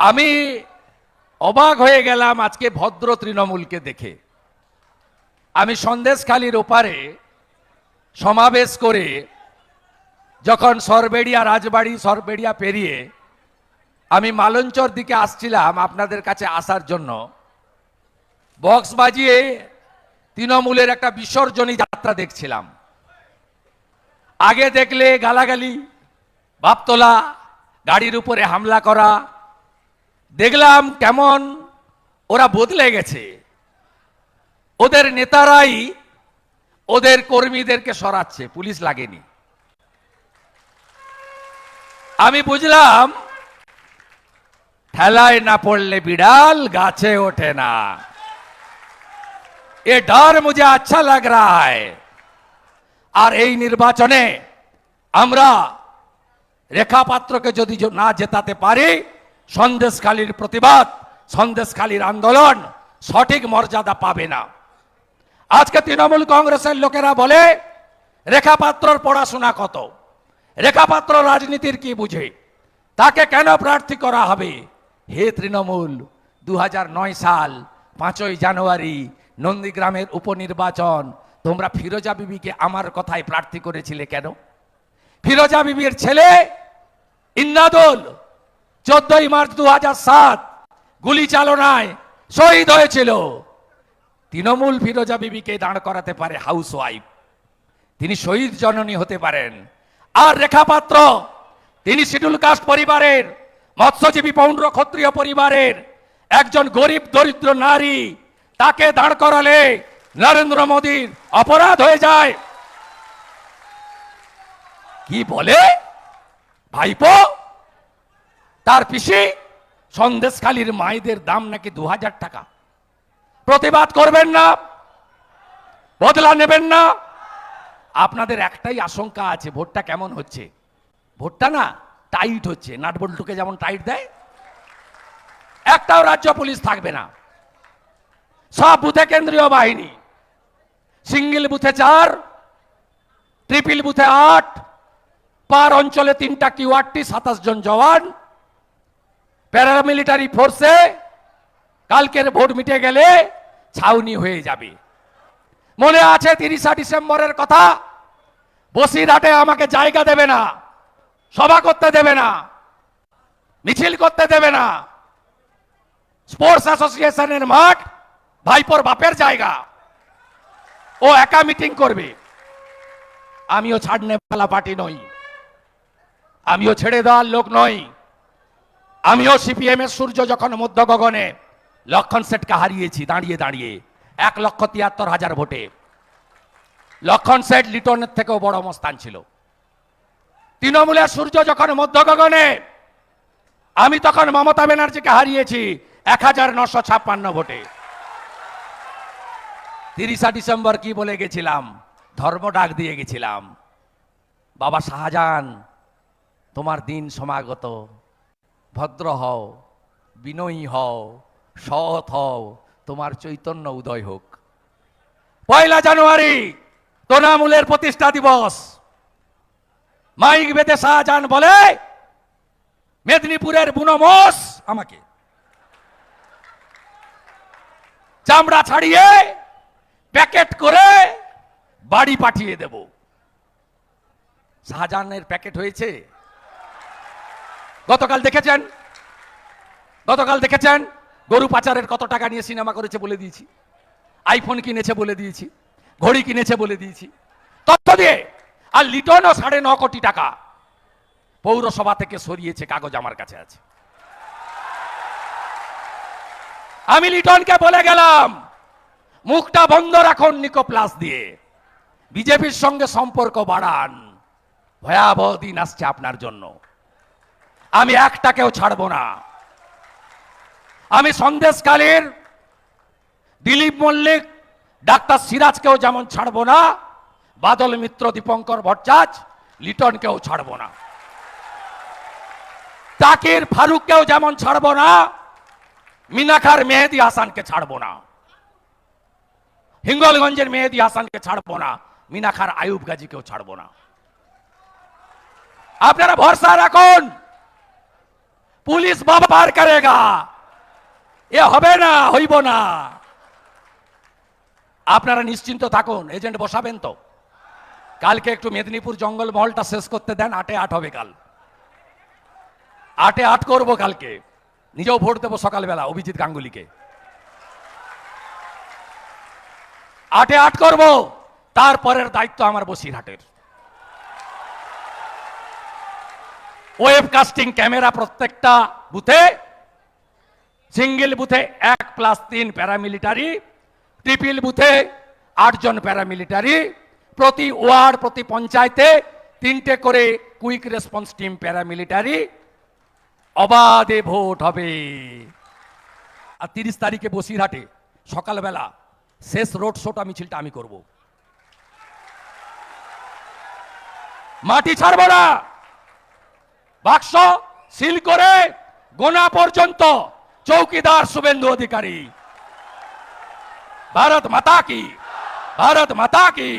আমি অবাক হয়ে গেলাম আজকে ভদ্র তৃণমূলকে দেখে। আমি সন্দেশখালির ওপারে সমাবেশ করে যখন সরবেড়িয়া রাজবাড়ি, সরবেড়িয়া পেরিয়ে আমি মালঞ্চর দিকে আসছিলাম আপনাদের কাছে আসার জন্য, বক্স বাজিয়ে তৃণমূলের একটা বিসর্জনী যাত্রা দেখছিলাম। আগে দেখলে গালাগালি, বাপতলা, গাড়ির উপরে হামলা করা দেখলাম কেমন ওরা বদলে গেছে। ওদের নেতারাই ওদের কর্মীদেরকে সরাচ্ছে, পুলিশ লাগেনি। আমি বুঝলাম, ঠেলায় না পড়লে বিড়াল গাছে ওঠে না। এ ডর মুঝে আচ্ছা লাগ রা है আর এই নির্বাচনে আমরা রেখা পাত্রকে যদি না জেতাতে পারি সন্দেশখালীর প্রতিবাদ, সন্দেশখালীর আন্দোলন সঠিক মর্যাদা পাবে না। আজকে তৃণমূল কংগ্রেসের লোকেরা বলে রেখা পাত্রর পড়াশোনা কত? রেখাপাত্র রাজনীতির কি বুঝে? তাকে কেন প্রার্থী করা হবে? হে তৃণমূল দু হাজার নয় সাল, পাঁচই জানুয়ারি, নন্দীগ্রামের উপনির্বাচন, তোমরা ফিরোজা বিবিকে আমার কথায় প্রার্থী করেছিলে কেন? ফিরোজা বিবির ছেলে ইন্নাদুল চোদ্দই মার্চ দু হাজার সাত, গুলি চালনায় শহীদ হয়েছিল। তৃণমূল ফিরোজা বিবিকে দাঁড় করাতে পারে হাউস ওয়াইফ তিনি শহীদ জননী হতে পারেন। আর রেখাপাত্র, তিনি শিডুল কাস্ট পরিবারের, মৎস্যজীবী পৌণ্ড ক্ষত্রিয় পরিবারের একজন গরিব, দরিদ্র নারী। তাকে দাঁড় করালে নরেন্দ্র মোদীর অপরাধ হয়ে যায়। কি বলে? ভাইপো? তার পিসি সন্দেশখালীর মায়েদের দাম নাকি দু হাজার টাকা? প্রতিবাদ করবেন না, বদলা নেবেন না। আপনাদের একটাই আশঙ্কা আছে, ভোটটা কেমন হচ্ছে? ভোটটা না টাইট হচ্ছে, নাটবল্টুকে যেমন টাইট দেয়, একটাও রাজ্য পুলিশ থাকবে না। সব বুথে কেন্দ্রীয় বাহিনী, সিঙ্গেল বুথে চার, ট্রিপল বুথে আট, পার অঞ্চলে তিনটা কিউআরটি সাতাশ জন জওয়ান প্যারামিলিটারি ফোর্সে কালকের ভোট মিটে গেলে ছাউনি হয়ে যাবে। মনে আছে তিরিশা ডিসেম্বরের কথা? বসিরহাটে আমাকে জায়গা দেবে না, সভা করতে দেবে না, মিছিল করতে দেবে না। স্পোর্টস অ্যাসোসিয়েশনের মাঠ ভাইপোর বাপের জায়গা। ও একা মিটিং করবে। আমিও ছাড়নে পালা পার্টি নই। আমিও ছেড়ে দেওয়ার লোক নই। আমিও সিপিএম এর সূর্য যখন মধ্য গগনে লক্ষণ সেটকে হারিয়েছি, দাঁড়িয়ে দাঁড়িয়ে, এক লক্ষ তিয়াত্তর হাজার ভোটে। লক্ষণ সেট লিটনের থেকেও বড় অবস্থান ছিল। তৃণমূলের সূর্য যখন মধ্য গগনে আমি তখন মমতা ব্যানার্জিকে হারিয়েছি এক হাজার নশো ছাপ্পান্ন ভোটে। তিরিশা ডিসেম্বর কি বলে গেছিলাম? ধর্ম ডাক দিয়ে গেছিলাম। বাবা শাহজাহান, তোমার দিন সমাগত। ভদ্র হও, বিনয়ী হও, সৎ হও, তোমার চৈতন্য উদয় হোক। পয়লা জানুয়ারি তৃণমূলের প্রতিষ্ঠা দিবস। মাইক বেদে শাহজাহান বলে, মেদিনীপুরের বুনমোস আমাকে। চামড়া ছাড়িয়ে প্যাকেট করে বাড়ি পাঠিয়ে দেব। শাহজাহানের প্যাকেট হয়েছে? গতকাল দেখেছেন? গতকাল দেখেছেন? গরু পাচারের কত টাকা নিয়ে সিনেমা করেছে বলে দিয়েছি। আইফোন কিনেছে বলে দিয়েছি। ঘড়ি কিনেছে বলে দিয়েছি। তথ্য দিয়ে আর লিটনও সাড়ে ন কোটি টাকা পৌরসভা থেকে সরিয়েছে, কাগজ আমার কাছে আছে। আমি লিটনকে বলে গেলাম, মুখটা বন্ধ রাখুন নিকো প্লাস দিয়ে। বিজেপির সঙ্গে সম্পর্ক বাড়ান। ভয়াবহ দিন আসছে আপনার জন্য। আমি একটাকেও ছাড়বো না। আমি সন্দেশকালীর দিলীপ মল্লিক, ডাক্তার সিরাজকেও যেমন ছাড়বো না, বাদল মিত্র দীপঙ্কর ভট্টাচ, লিটনকেও ছাড়বো না। তাকির ফারুককেও যেমন ছাড়বো না মিনাখার মেহেদি হাসানকে ছাড়বো না। হিঙ্গলগঞ্জের মেহেদি হাসানকে ছাড়বো না মিনাখার আয়ুব গাজীকেও ছাড়বো না। আপনারা ভরসা রাখুন পুলিশ বাবা পার করেগা। এ হবে না, হইব না। আপনারা নিশ্চিন্ত থাকুন, এজেন্ট বসাবেন তো। কালকে একটু মেদিনীপুর জঙ্গল মহলটা শেষ করতে দেন, আটে আট হবে কাল। আটে আট করব কালকে। নিজেও ভোট দেবো সকালবেলা, অভিজিৎ গাঙ্গুলিকে। আটে আট করব, তারপরের দায়িত্ব আমার বসিরহাটের। ওয়েব কাস্টিং ক্যামেরা প্রত্যেকটা বুথে, সিঙ্গেল বুথে এক প্লাস তিন প্যারামিলিটারি ট্রিপল বুথে আটজন প্যারামিলিটারি প্রতি ওয়ার্ড, প্রতি পঞ্চায়েতে তিনটে করে কুইক রেসপন্স টিম প্যারামিলিটারি অবাধে ভোট হবে। আর তিরিশ তারিখে বসিরহাটে, সকালবেলা শেষ রোড শোটা মিছিলটা আমি করব। মাটি ছাড়বো না! বাক্স সিল করে গোনা পর্যন্ত চৌকিদার শুভেন্দু অধিকারী। ভারত মাতা কি? ভারত মাতা কি?